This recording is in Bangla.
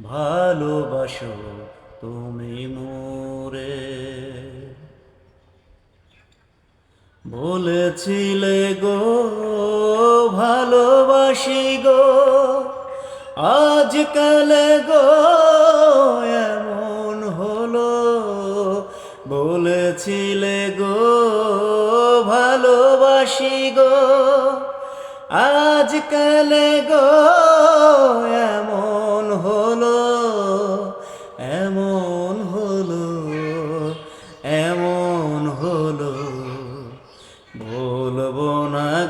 ভালোবাসো তুমি মোরে। বলেছিলে গো, ভালোবাসি গো, আজকাল গো, এমন হলো। বলেছিলে গো, ভালোবাসি গো, আজকাল গো